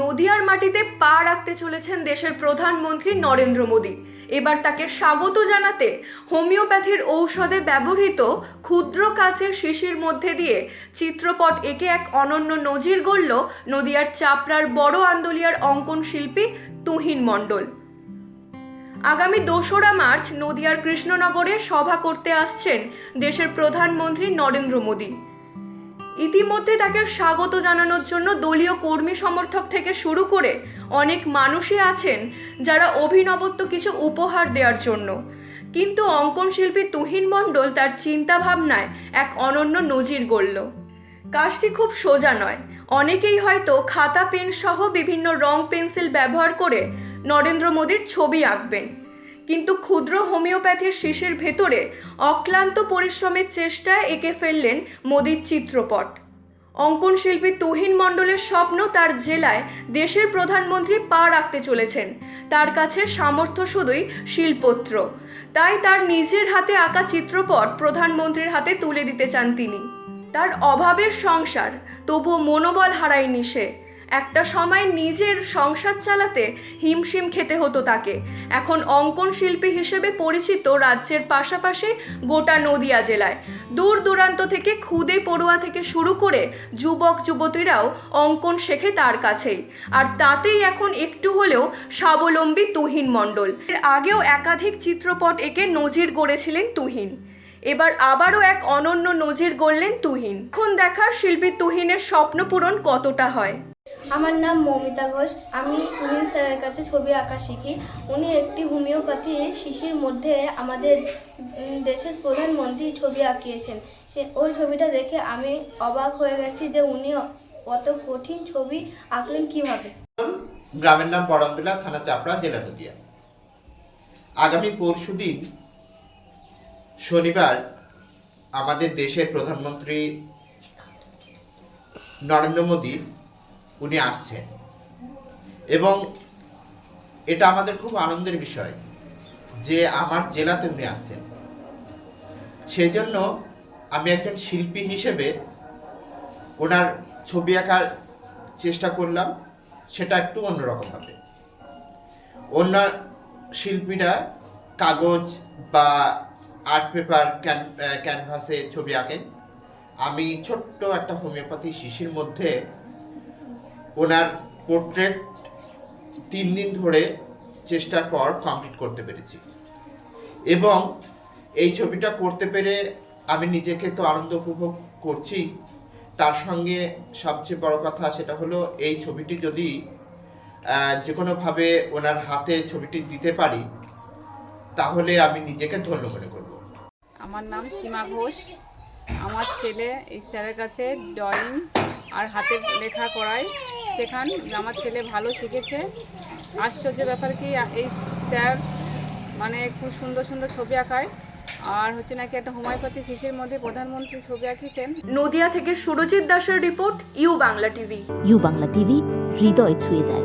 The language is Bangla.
নদিয়ার মাটিতে পা রাখতে চলেছেন দেশের প্রধানমন্ত্রী নরেন্দ্র মোদী। এবার তাকে স্বাগত জানাতে হোমিওপ্যাথির ঔষধে ব্যবহৃত ক্ষুদ্র কাচের শিশির মধ্যে দিয়ে চিত্রপট এঁকে এক অনন্য নজির গড়ল নদিয়ার চাপড়ার বড় আন্দোলিয়ার অঙ্কন শিল্পী তুহিন মণ্ডল। আগামী দোসরা মার্চ নদিয়ার কৃষ্ণনগরে সভা করতে আসছেন দেশের প্রধানমন্ত্রী নরেন্দ্র মোদী। ইতিমধ্যে তাকে স্বাগত জানানোর জন্য দলীয় কর্মী সমর্থক থেকে শুরু করে অনেক মানুষই আছেন যারা অভিনবত্ব কিছু উপহার দেওয়ার জন্য। কিন্তু অঙ্কন শিল্পী তুহিন মণ্ডল তার চিন্তা ভাবনায় এক অনন্য নজির গড়ল। কাজটি খুব সোজা নয়। অনেকেই হয়তো খাতা পেন সহ বিভিন্ন রং পেন্সিল ব্যবহার করে নরেন্দ্র মোদীর ছবি আঁকবেন। কিন্তু ক্ষুদ্র হোমিওপ্যাথির শিশির ভেতরে অক্লান্ত পরিশ্রমের চেষ্টায় এঁকে ফেললেন মোদির চিত্রপট। অঙ্কন শিল্পী তুহিন মণ্ডলের স্বপ্ন তার জেলায় দেশের প্রধানমন্ত্রী পা রাখতে চলেছেন। তার কাছে সামর্থ্য শুধুই শিল্পত্র। তাই তার নিজের হাতে আঁকা চিত্রপট প্রধানমন্ত্রীর হাতে তুলে দিতে চান তিনি। তার অভাবের সংসার তবুও মনোবল হারায়নি সে। একটা সময় নিজের সংসার চালাতে হিমশিম খেতে হতো তাকে। এখন অঙ্কন শিল্পী হিসেবে পরিচিত রাজ্যের পাশাপাশি গোটা নদিয়া জেলায়। দূর দূরান্ত থেকে খুদে পড়ুয়া থেকে শুরু করে যুবক যুবতীরাও অঙ্কন শেখে তার কাছেই। আর তাতেই এখন একটু হলেও স্বাবলম্বী তুহিন মণ্ডল। এর আগেও একাধিক চিত্রপট এঁকে নজির গড়েছিলেন তুহিন। এবার আবারও এক অনন্য নজির গড়লেন তুহিন। এখন দেখার শিল্পী তুহিনের স্বপ্ন পূরণ কতটা হয়? আমার নাম মৌমিতা ঘোষ। আমি তুহিন স্যারের কাছে ছবি আঁকা শিখি। উনি একটি হোমিওপ্যাথি শিশির মধ্যে আমাদের দেশের প্রধানমন্ত্রী ছবি আঁকিয়েছেন। সে, ওই ছবিটা দেখে আমি অবাক হয়ে গেছি যে উনি অত কঠিন ছবি আঁকলেন কীভাবে? গ্রামের নাম বড়মবেলা থানা চাপড়া, জেলা নদিয়া। আগামী পরশুদিন শনিবার, আমাদের দেশের প্রধানমন্ত্রী নরেন্দ্র মোদী উনি আসছেন। এবং এটা আমাদের খুব আনন্দের বিষয় যে আমার জেলাতে উনি আসছেন। সেই জন্য আমি একজন শিল্পী হিসেবে ওনার ছবি আঁকার চেষ্টা করলাম, সেটা একটু অন্যরকম হবে। অন্য শিল্পীরা কাগজ বা আর্ট পেপার, ক্যান ক্যানভাসে ছবি আঁকেন। আমি ছোট্ট একটা হোমিওপ্যাথি শিশির মধ্যে ওনার পোর্ট্রেট তিন দিন ধরে চেষ্টার পর কমপ্লিট করতে পেরেছি। এবং এই ছবিটা করতে পেরে আমি নিজেকে তো আনন্দ উপভোগ করছি। তার সঙ্গে সবচেয়ে বড় কথা সেটা হলো, এই ছবিটি যদি যে কোনোভাবে ওনার হাতে ছবিটি দিতে পারি, তাহলে আমি নিজেকে ধন্য মনে করব। আমার নাম সীমা ঘোষ। আমার ছেলে এই স্যারের কাছে ড্রয়িং আর হাতে লেখা করায় সেখান আমার ছেলে ভালো শিখেছে। আশ্চর্য ব্যাপার কি এই স্যার মানে খুব সুন্দর সুন্দর ছবি আঁকায়। আর হচ্ছে নাকি একটা হোমিওপ্যাথি শিশির মধ্যে প্রধানমন্ত্রী ছবি আঁকিয়েছেন। নদিয়া থেকে সুরজিৎ দাসের report U Bangla TV. U Bangla TV হৃদয় ছুঁয়ে যায়।